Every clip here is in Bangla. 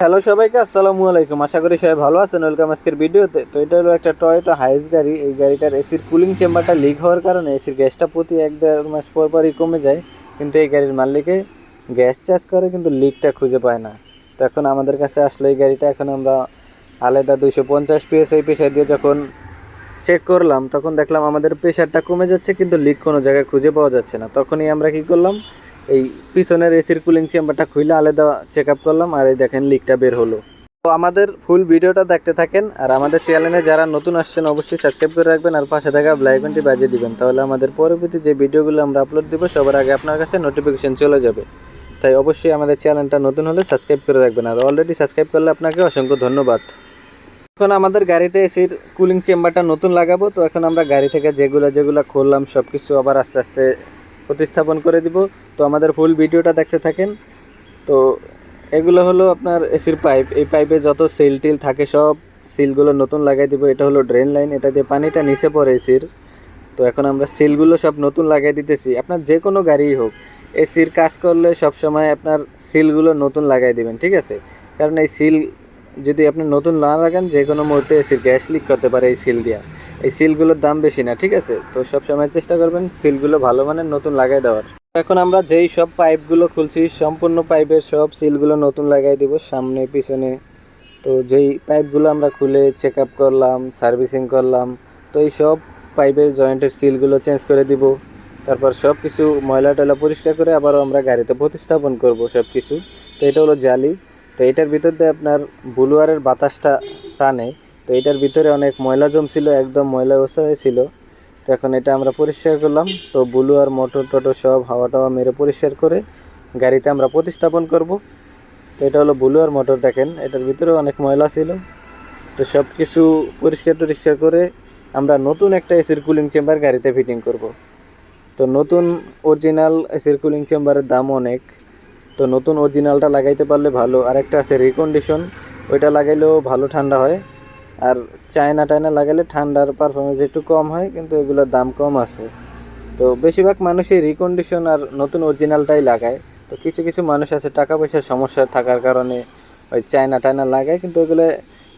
হ্যালো সবাইকে, আসসালামু আলাইকুম। আশা করি সবাই ভালো আছেন। ওয়েলকাম আজকের ভিডিওতে। তো এটা হলো একটা টয়োটা হাইস গাড়ি। এই গাড়িটার এসির কুলিং চেম্বারটা লিক হওয়ার কারণে এসির গ্যাসটা প্রতি এক দেড় মাস পর পরই কমে যায়। কিন্তু এই গাড়ির মালিকে গ্যাস চার্জ করে, কিন্তু লিকটা খুঁজে পায় না। তো এখন আমাদের কাছে আসলো এই গাড়িটা। এখন আমরা আলাদা দুইশো পঞ্চাশ পিএসআই প্রেশার দিয়ে যখন চেক করলাম, তখন দেখলাম আমাদের প্রেশারটা কমে যাচ্ছে, কিন্তু লিক কোনো জায়গায় খুঁজে পাওয়া যাচ্ছে না। তখনই আমরা কি করলাম এই পিছনের এসির কুলিং চেম্বারটা খুলে আলাদা চেক আপ করলাম আর এই দেখেন লিকটা বের হলো। তো আমাদের ফুল ভিডিওটা দেখতে থাকেন আর আমাদের চ্যানেলে যারা নতুন আসছেন অবশ্যই সাবস্ক্রাইব করে রাখবেন আর পাশে থাকা ব্লাইকনটি বাজিয়ে দিবেন। তাহলে আমাদের পরবর্তী যে ভিডিওগুলো আমরা আপলোড দিব, সবার আগে আপনার কাছে নোটিফিকেশন চলে যাবে। তাই অবশ্যই আমাদের চ্যানেলটা নতুন হলে সাবস্ক্রাইব করে রাখবেন। আর অলরেডি সাবস্ক্রাইব করলে আপনাকে অসংখ্য ধন্যবাদ। এখন আমাদের গাড়িতে এসির কুলিং চেম্বারটা নতুন লাগাবো। তো এখন আমরা গাড়ি থেকে যেগুলো যেগুলো খুললাম সব কিছু আবার আস্তে আস্তে প্রতিস্থাপন করে দিব। তো আমাদের ফুল ভিডিওটা দেখতে থাকেন। তো এগুলো হলো আপনার এসির পাইপ এই পাইপে যত সিল টিল থাকে সব সিলগুলো নতুন লাগাই দিব। এটা হলো ড্রেন লাইন এটা দিয়ে পানিটা নিচে পড়ে এসির তো এখন আমরা সিলগুলো সব নতুন লাগাই দিতেছি। আপনার যে কোনো গাড়িই হোক এসির কাজ করলে সব সময় আপনার সিলগুলো নতুন লাগাই দিবেন, ঠিক আছে? কারণ এই সিল যদি আপনি নতুন না লাগান যে কোনো মুহূর্তে এসির গ্যাস লিক করতে পারে এই সিল দিয়া। এই সিলগুলোর দাম বেশি না, ঠিক আছে? তো সব সময় চেষ্টা করবেন সিলগুলো ভালো মানের নতুন লাগাই দেওয়ার। এখন আমরা যেই সব পাইপগুলো খুলছি, সম্পূর্ণ পাইপের সব সিলগুলো নতুন লাগাই দিব, সামনে, পিছনে। তো যেই পাইপগুলো আমরা খুলে চেক আপ করলাম সার্ভিসিং করলাম, তো এই সব পাইপের জয়েন্টের সিলগুলো চেঞ্জ করে দিব। তারপর সব কিছু ময়লা টয়লা পরিষ্কার করে আবারও আমরা গাড়িতে প্রতিস্থাপন করব সব কিছু তো এটা হলো জালি। তো এটার ভিতর দিয়ে আপনার বুলুয়ারের বাতাসটা টানে। তো এটার ভিতরে অনেক ময়লা জমছিল, একদম ময়লা বসা হয়েছিল। তো এখন এটা আমরা পরিষ্কার করলাম। তো বুলু আর মোটর টোটর সব হাওয়া টাওয়া মেরে পরিষ্কার করে গাড়িতে আমরা প্রতিস্থাপন করব। তো এটা হলো বুলু আর মোটর দেখেন, এটার ভিতরে অনেক ময়লা ছিল। তো সব কিছু পরিষ্কার টরিষ্কার করে আমরা নতুন একটা এসির কুলিং চেম্বার গাড়িতে ফিটিং করব। তো নতুন অরিজিনাল এসির কুলিং চেম্বারের দাম অনেক। তো নতুন অরিজিনালটা লাগাইতে পারলে ভালো। আর একটা আছে রিকন্ডিশন ওইটা লাগাইলেও ভালো ঠান্ডা হয়। আর চায়না টায়না লাগালে ঠান্ডার পারফরমেন্স একটু কম হয়, কিন্তু এগুলোর দাম কম আছে। তো বেশিরভাগ মানুষই রিকন্ডিশন আর নতুন অরিজিনালটাই লাগায়। তো কিছু কিছু মানুষ আছে টাকা পয়সার সমস্যা থাকার কারণে ওই চায়না টায়না লাগায়, কিন্তু এগুলো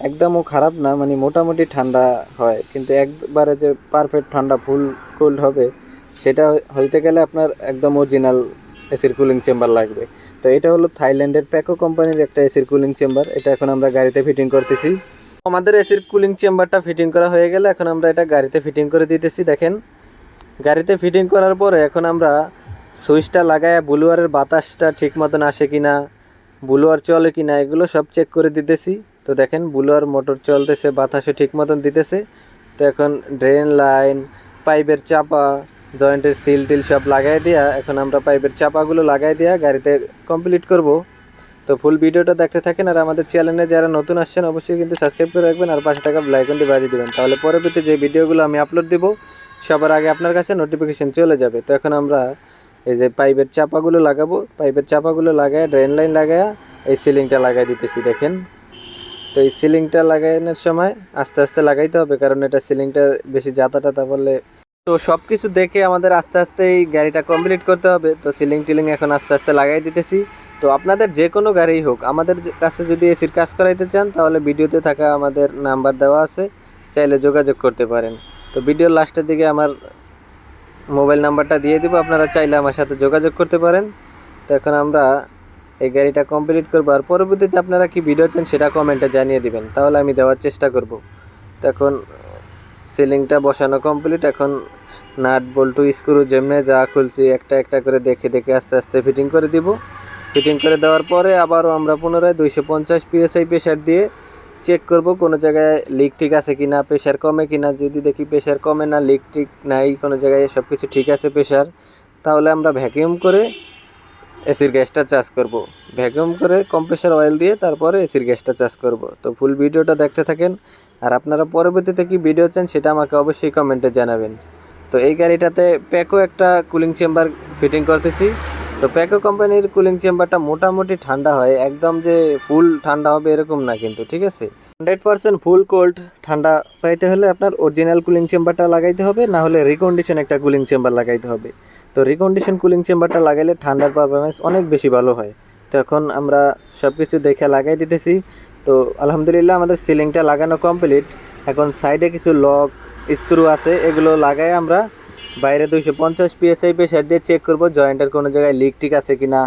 একদমও খারাপ না মানে মোটামুটি ঠান্ডা হয়। কিন্তু একবারে যে পারফেক্ট ঠান্ডা ফুল কোল্ড হবে, সেটা হইতে গেলে আপনার একদম অরিজিনাল এসির কুলিং চেম্বার লাগবে। তো এটা হলো থাইল্যান্ডের প্যাকো কোম্পানির একটা এসির কুলিং চেম্বার এটা এখন আমরা গাড়িতে ফিটিং করতেছি। আমাদের এসির কুলিং চেম্বারটা ফিটিং করা হয়ে গেলে এখন আমরা এটা গাড়িতে ফিটিং করে দিতেছি, দেখেন। গাড়িতে ফিটিং করার পরে এখন আমরা সুইচটা লাগায় বুলুয়ারের বাতাসটা ঠিক মতন আসে কি না বুলুয়ার চলে কি না এগুলো সব চেক করে দিতেছি। তো দেখেন, বুলুয়ার মোটর চলতেছে বাতাসে ঠিক মতন দিতেছে। তো এখন ড্রেন লাইন পাইপের চাপা জয়েন্টের সিল টিল সব লাগাই দিয়া এখন আমরা পাইপের চাপাগুলো লাগাই দিয়া গাড়িতে কমপ্লিট করব। তো ফুল ভিডিওটা দেখতে থাকেন আর আমাদের চ্যানেলে যারা নতুন আসছেন, অবশ্যই কিন্তু সাবস্ক্রাইব করে রাখবেন আর পাশে থাকা ব্লাইকনটি বাজিয়ে দেবেন। তাহলে পরবর্তী যে ভিডিওগুলো আমি আপলোড দিব, সবার আগে আপনার কাছে নোটিফিকেশন চলে যাবে। তো এখন আমরা এই যে পাইপের চাপাগুলো লাগাবো। পাইপের চাপাগুলো লাগায় ড্রেন লাইন লাগায় এই সিলিংটা লাগাই দিতেছি, দেখেন। তো এই সিলিংটা লাগানোর সময় আস্তে আস্তে লাগাইতে হবে, কারণ এটা সিলিংটা বেশি জাতা টাতা বললে তো সব কিছু দেখে আমাদের আস্তে আস্তে এই গাড়িটা কমপ্লিট করতে হবে। তো সিলিং টিলিং এখন আস্তে আস্তে লাগাই দিতেছি। তো আপনাদের যে কোনো গাড়িই হোক, আমাদের কাছে যদি এসির কাজ করাইতে চান, তাহলে ভিডিওতে থাকা আমাদের নাম্বার দেওয়া আছে, চাইলে যোগাযোগ করতে পারেন। তো ভিডিওর লাস্টের দিকে আমার মোবাইল নাম্বারটা দিয়ে দিব, আপনারা চাইলে আমার সাথে যোগাযোগ করতে পারেন। তো এখন আমরা এই গাড়িটা কমপ্লিট করব, আর পরবর্তীতে আপনারা কি ভিডিও চান সেটা কমেন্টে জানিয়ে দিবেন, তাহলে আমি দেওয়ার চেষ্টা করব। তো এখন সিলিংটা বসানো কমপ্লিট, এখন নাট, বল্টু, স্ক্রু, যেমনে যা খুলছি, একটা একটা করে দেখে দেখে আস্তে আস্তে ফিটিং করে দিব। ফিটিং করে দেওয়ার পরে আবারও আমরা পুনরায় দুইশো পঞ্চাশ পিএসআই প্রেশার দিয়ে চেক করব কোনো জায়গায় লিক ঠিক আছে কি না প্রেশার কমে কি না যদি দেখি প্রেশার কমে না লিক ঠিক নাই, কোনো জায়গায় সব কিছু ঠিক আছে প্রেশার তাহলে আমরা ভ্যাকিউম করে এসির গ্যাসটা চার্জ করব। ভ্যাকুয়াম করে কম্প্রেসার অয়েল দিয়ে তারপরে এসির গ্যাসটা চার্জ করব। তো ফুল ভিডিওটা দেখতে থাকেন। আর আপনারা পরবর্তীতে কি ভিডিও চান সেটা আমাকে অবশ্যই কমেন্টে জানাবেন। তো এই গাড়িটাতে প্যাকও একটা কুলিং চেম্বার ফিটিং করতেছি। তো প্যাকো কোম্পানির কুলিং চেম্বারটা মোটামুটি ঠান্ডা হয়। একদম যে ফুল ঠান্ডা হবে এরকম না কিন্তু, ঠিক আছে? হান্ড্রেড পার্সেন্ট ফুল কোল্ড ঠান্ডা পাইতে হলে আপনার অরিজিনাল কুলিং চেম্বারটা লাগাইতে হবে, না হলে রিকন্ডিশন একটা কুলিং চেম্বার লাগাইতে হবে। তো রিকন্ডিশন কুলিং চেম্বারটা লাগাইলে ঠান্ডার পারফরমেন্স অনেক বেশি ভালো হয়। তো এখন আমরা সব কিছু দেখে লাগাই দিতেছি। তো আলহামদুলিল্লাহ আমাদের সিলিংটা লাগানো কমপ্লিট এখন সাইডে কিছু লক স্ক্রু আছে, এগুলো লাগাই আমরা। বাইরে দুইশো পঞ্চাশ পিএসআই প্রেশার দিয়ে চেক করব জয়েন্টের কোনো জায়গায় লিক টিক আছে কি না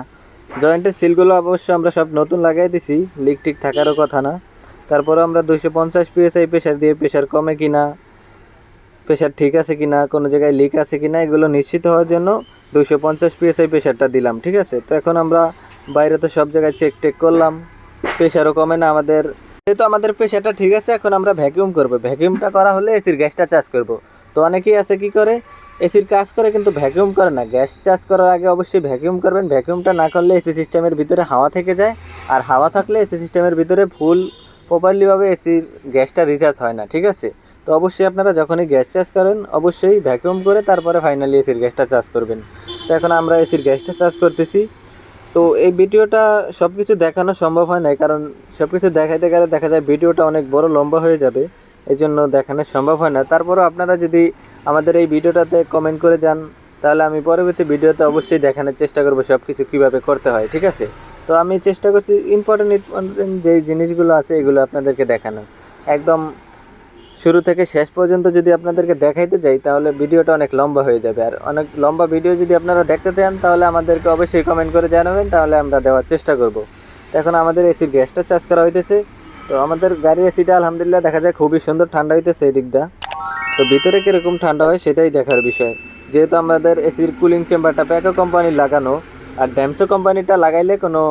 জয়েন্টের সিলগুলো অবশ্য আমরা সব নতুন লাগাই দিছি লিক টিক থাকারও কথা না। তারপরে আমরা দুইশো পঞ্চাশ পিএসআই প্রেশার দিয়ে প্রেশার কমে কি না প্রেশার ঠিক আছে কি না কোনো জায়গায় লিক আছে কি না এগুলো নিশ্চিত হওয়ার জন্য দুইশো পঞ্চাশ পিএসআই প্রেশারটা দিলাম, ঠিক আছে? তো এখন আমরা বাইরে তো সব জায়গায় চেক টেক করলাম প্রেশারও কমে না আমাদের। যেহেতু আমাদের প্রেশারটা ঠিক আছে, এখন আমরা ভ্যাকিউম করব। ভ্যাকিউমটা করা হলে এসির গ্যাসটা চার্জ করব। তো অনেকেই আছে কি করে? এসির কাজ করে কিন্তু ভ্যাকিউম করে না। গ্যাস চার্জ করার আগে অবশ্যই ভ্যাকিউম করবেন। ভ্যাকিউমটা না করলে এসি সিস্টেমের ভিতরে হাওয়া থেকে যায়। আর হাওয়া থাকলে এসি সিস্টেমের ভিতরে ফুল প্রপারলিভাবে এসির গ্যাসটা রিচার্জ হয় না, ঠিক আছে? তো অবশ্যই আপনারা যখনই গ্যাস চার্জ করেন, অবশ্যই ভ্যাকিউম করে তারপরে ফাইনালি এসির গ্যাসটা চার্জ করবেন। তো এখন আমরা এসির গ্যাসটা চার্জ করতেছি। তো এই ভিডিওটা সব কিছু দেখানো সম্ভব হয় না কারণ সব কিছু দেখাইতে গেলে দেখা যায় ভিডিওটা অনেক বড় লম্বা হয়ে যাবে। এই জন্য দেখানো সম্ভব হয় না। তারপরও আপনারা যদি আমাদের এই ভিডিওটাতে কমেন্ট করে যান, তাহলে আমি পরবর্তী ভিডিওতে অবশ্যই দেখানোর চেষ্টা করব সব কিছু কীভাবে করতে হয়, ঠিক আছে? তো আমি চেষ্টা করছি ইম্পর্টেন্ট ইম্পর্টেন্ট যেই জিনিসগুলো আছে এগুলো আপনাদেরকে দেখানো একদম শুরু থেকে শেষ পর্যন্ত যদি আপনাদেরকে দেখাইতে যাই, তাহলে ভিডিওটা অনেক লম্বা হয়ে যাবে। আর অনেক লম্বা ভিডিও যদি আপনারা দেখতে চান, তাহলে আমাদেরকে অবশ্যই কমেন্ট করে জানাবেন, তাহলে আমরা দেওয়ার চেষ্টা করব। এখন আমাদের এসির গ্যাসটা চার্জ করা হইতেছে। তো আমাদের গাড়ির এসিটা আলহামদুলিল্লাহ দেখা যায় খুবই সুন্দর, ঠান্ডা হইতেছে এই দিকটা। তো ভিতরে কীরকম ঠান্ডা হয় সেটাই দেখার বিষয়। যেহেতু আমাদের এসির কুলিং চেম্বারটা প্যাকো কোম্পানির লাগানো, আর ড্যামসো কোম্পানিটা লাগাইলে কোনো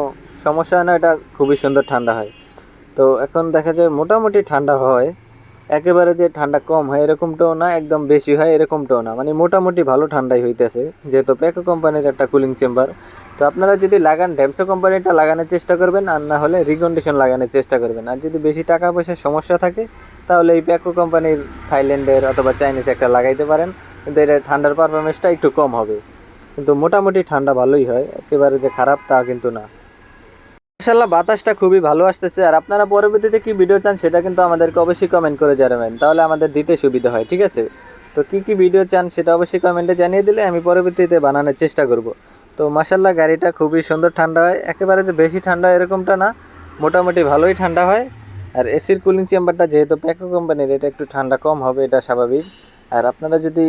সমস্যা না, এটা খুবই সুন্দর ঠান্ডা হয়। তো এখন দেখা যায় মোটামুটি ঠান্ডা হয়, একেবারে যে ঠান্ডা কম হয় এরকমটাও না, একদম বেশি হয় এরকমটাও না। মানে মোটামুটি ভালো ঠান্ডাই হইতেছে, যেহেতু প্যাকো কোম্পানির একটা কুলিং চেম্বার তো আপনারা যদি লাগান ড্যামসো কোম্পানিটা লাগানোর চেষ্টা করবেন, আর না হলে রিকন্ডিশন লাগানোর চেষ্টা করবেন। আর যদি বেশি টাকা পয়সার সমস্যা থাকে, তাহলে এই প্যাকো কোম্পানির থাইল্যান্ডের অথবা চাইনিজ একটা লাগাইতে পারেন। কিন্তু এটা ঠান্ডার পারফরমেন্সটা একটু কম হবে। কিন্তু মোটামুটি ঠান্ডা ভালোই হয়। একেবারে যে খারাপ তা কিন্তু না। মাশাল্লাহ বাতাসটা খুবই ভালো আসতেছে। আর আপনারা পরবর্তীতে কি ভিডিও চান, সেটা কিন্তু আমাদেরকে অবশ্যই কমেন্ট করে জানাবেন। তাহলে আমাদের দিতে সুবিধা হয়, ঠিক আছে? তো কি কি ভিডিও চান, সেটা অবশ্যই কমেন্টে জানিয়ে দিলে আমি পরবর্তীতে বানানোর চেষ্টা করব। তো মাশাল্লাহ গাড়িটা খুবই সুন্দর ঠান্ডা হয়। একেবারে যে বেশি ঠান্ডা হয় এরকমটা না, মোটামুটি ভালোই ঠান্ডা হয়। আর এসির কুলিং চেম্বারটা যেহেতু প্যাকো কোম্পানির এটা একটু ঠান্ডা কম হবে, এটা স্বাভাবিক। আর আপনারা যদি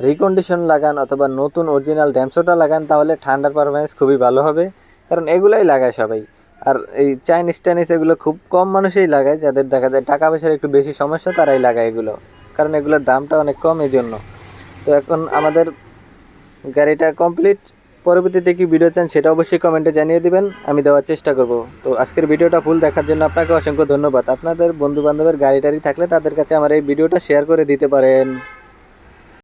রিকন্ডিশন লাগান অথবা নতুন অরিজিনাল ড্যামসোটা লাগান, তাহলে ঠান্ডার পারফরমেন্স খুবই ভালো হবে। কারণ এগুলাই লাগায় সবাই। আর এই চাইনিজ টাইনিজ এগুলো খুব কম মানুষই লাগায়, যাদের দেখা যায় টাকা পয়সার একটু বেশি সমস্যা, তারাই লাগায় এগুলো। কারণ এগুলোর দামটা অনেক কম এই জন্য তো এখন আমাদের গাড়িটা কমপ্লিট পরবর্তীতে কি ভিডিও চান সেটা অবশ্যই কমেন্টে জানিয়ে দেবেন, আমি দেওয়ার চেষ্টা করব। তো আজকের ভিডিওটা ফুল দেখার জন্য আপনাকে অসংখ্য ধন্যবাদ। আপনাদের বন্ধু বান্ধবের গাড়ি টাড়ি থাকলে তাদের কাছে আমার এই ভিডিওটা শেয়ার করে দিতে পারেন।